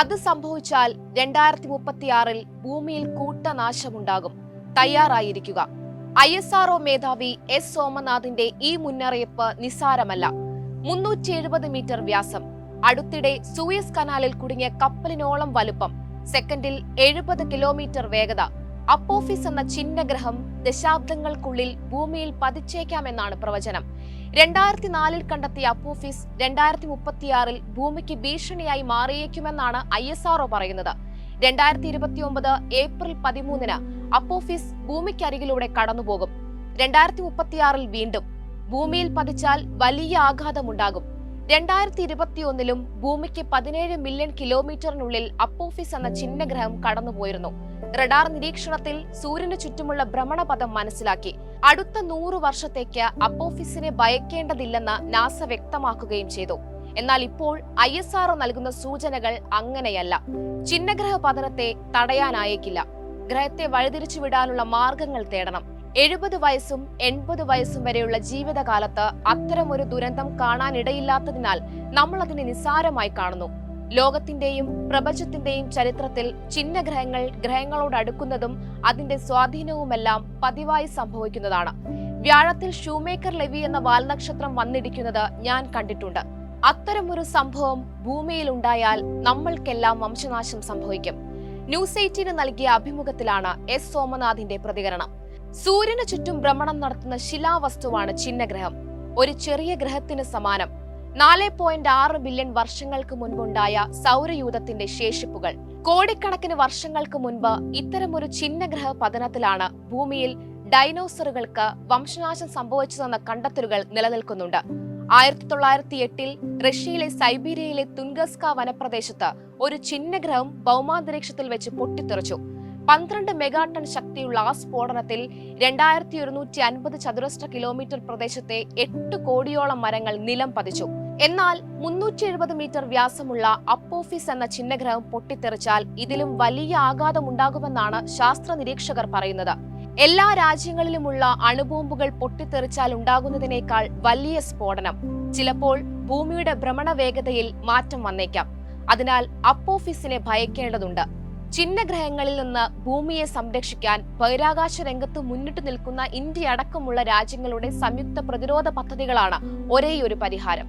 അത് സംഭവിച്ചാൽ രണ്ടായിരത്തി മുപ്പത്തിയാറിൽ ഭൂമിയിൽ കൂട്ടനാശമുണ്ടാകും. തയ്യാറായിരിക്കുക. ഐ എസ് ആർഒ മേധാവി എസ് സോമനാഥിന്റെ ഈ മുന്നറിയിപ്പ് നിസ്സാരമല്ല. മുന്നൂറ്റി എഴുപത് മീറ്റർ വ്യാസം. അടുത്തിടെ സൂയസ് കനാലിൽ കുടുങ്ങിയ കപ്പലിനോളം വലുപ്പം. സെക്കൻഡിൽ എഴുപത് കിലോമീറ്റർ വേഗത. അപ്പോഫിസ് എന്ന ചിഹ്നഗ്രഹം ദശാബ്ദങ്ങൾക്കുള്ളിൽ ഭൂമിയിൽ പതിച്ചേക്കാമെന്നാണ് പ്രവചനം. രണ്ടായിരത്തി നാലിൽ കണ്ടെത്തിയ അപ്പോഫീസ് രണ്ടായിരത്തി മുപ്പത്തിയാറിൽ ഭൂമിക്ക് ഭീഷണിയായി മാറിയേക്കുമെന്നാണ് ഐ എസ് ആർഒ പറയുന്നത്. രണ്ടായിരത്തി ഇരുപത്തി ഒമ്പത് ഏപ്രിൽ പതിമൂന്നിന് അപ്പോഫീസ് ഭൂമിക്കരികിലൂടെ കടന്നുപോകും. രണ്ടായിരത്തി മുപ്പത്തിയാറിൽ വീണ്ടും ഭൂമിയിൽ പതിച്ചാൽ വലിയ ആഘാതമുണ്ടാകും. രണ്ടായിരത്തി ഇരുപത്തിയൊന്നിലും ഭൂമിക്ക് പതിനേഴ് മില്യൺ കിലോമീറ്ററിനുള്ളിൽ അപ്പോഫീസ് എന്ന ചിഹ്നഗ്രഹം കടന്നുപോയിരുന്നു. റഡാർ നിരീക്ഷണത്തിൽ സൂര്യന് ചുറ്റുമുള്ള ഭ്രമണപഥം മനസ്സിലാക്കി. അടുത്ത നൂറു വർഷത്തേക്ക് അപ്പോഫിസിനെ ഭയക്കേണ്ടതില്ലെന്ന് നാസ വ്യക്തമാക്കുകയും ചെയ്തു. എന്നാൽ ഇപ്പോൾ ഐ എസ് ആർഒ നൽകുന്ന സൂചനകൾ അങ്ങനെയല്ല. ചിഹ്നഗ്രഹ പതനത്തെ തടയാനായേക്കില്ല. ഗ്രഹത്തെ വഴിതിരിച്ചുവിടാനുള്ള മാർഗങ്ങൾ തേടണം. എഴുപത് വയസ്സും എൺപത് വയസ്സും വരെയുള്ള ജീവിതകാലത്ത് അത്തരമൊരു ദുരന്തം കാണാനിടയില്ലാത്തതിനാൽ നമ്മൾ അതിനെ നിസ്സാരമായി കാണുന്നു. ലോകത്തിന്റെയും പ്രപഞ്ചത്തിന്റെയും ചരിത്രത്തിൽ ചിഹ്നഗ്രഹങ്ങൾ ഗ്രഹങ്ങളോട് അടുക്കുന്നതും അതിന്റെ സ്വാധീനവുമെല്ലാം പതിവായി സംഭവിക്കുന്നതാണ്. വ്യാഴത്തിൽ ഷൂമേക്കർ ലെവി എന്ന വാൽനക്ഷത്രം വന്നിരിക്കുന്നത് ഞാൻ കണ്ടിട്ടുണ്ട്. അത്തരമൊരു സംഭവം ഭൂമിയിൽ ഉണ്ടായാൽ നമ്മൾക്കെല്ലാം വംശനാശം സംഭവിക്കും. ന്യൂസ് എയ്റ്റീന് നൽകിയ അഭിമുഖത്തിലാണ് എസ് സോമനാഥിന്റെ പ്രതികരണം. സൂര്യന് ചുറ്റും ഭ്രമണം നടത്തുന്ന ശിലാവസ്തുവാണ് ചിഹ്നഗ്രഹം. ഒരു ചെറിയ ഗ്രഹത്തിന് സമാനം. നാല് പോയിന്റ് ആറ് ബില്യൺ വർഷങ്ങൾക്ക് മുൻപുണ്ടായ സൗരയൂഥത്തിന്റെ ശേഷിപ്പുകൾ. കോടിക്കണക്കിന് വർഷങ്ങൾക്ക് മുൻപ് ഇത്തരമൊരു ചിഹ്നഗ്രഹ പതനത്തിലാണ് ഭൂമിയിൽ ഡൈനോസറുകൾക്ക് വംശനാശം സംഭവിച്ചതെന്ന കണ്ടെത്തലുകൾ നിലനിൽക്കുന്നുണ്ട്. ആയിരത്തി തൊള്ളായിരത്തി എട്ടിൽ റഷ്യയിലെ സൈബീരിയയിലെ തുൻഗസ്ക വനപ്രദേശത്ത് ഒരു ചിഹ്നഗ്രഹം ഭൗമാന്തരീക്ഷത്തിൽ വെച്ച് പൊട്ടിത്തെറിച്ചു. പന്ത്രണ്ട് മെഗാ ടൺ ശക്തിയുള്ള ആ സ്ഫോടനത്തിൽ രണ്ടായിരത്തി ഒരുന്നൂറ്റി അൻപത് ചതുരശ്ര കിലോമീറ്റർ പ്രദേശത്തെ എട്ട് കോടിയോളം മരങ്ങൾ നിലം പതിച്ചു. എന്നാൽ മുന്നൂറ്റി എഴുപത് മീറ്റർ വ്യാസമുള്ള അപ്പോഫിസ് എന്ന ചിഹ്നഗ്രഹം പൊട്ടിത്തെറിച്ചാൽ ഇതിലും വലിയ ആഘാതം ഉണ്ടാകുമെന്നാണ് ശാസ്ത്ര നിരീക്ഷകർ പറയുന്നത്. എല്ലാ രാജ്യങ്ങളിലുമുള്ള അണുബോംബുകൾ പൊട്ടിത്തെറിച്ചാൽ ഉണ്ടാകുന്നതിനേക്കാൾ വലിയ സ്ഫോടനം. ചിലപ്പോൾ ഭൂമിയുടെ ഭ്രമണ വേഗതയിൽ മാറ്റം വന്നേക്കാം. അതിനാൽ അപ്പോഫീസിനെ ഭയക്കേണ്ടതുണ്ട്. ചിഹ്നഗ്രഹങ്ങളിൽ നിന്ന് ഭൂമിയെ സംരക്ഷിക്കാൻ ബഹിരാകാശ രംഗത്ത് മുന്നിട്ട് നിൽക്കുന്ന ഇന്ത്യ അടക്കമുള്ള രാജ്യങ്ങളുടെ സംയുക്ത പ്രതിരോധ പദ്ധതികളാണ് ഒരേയൊരു പരിഹാരം.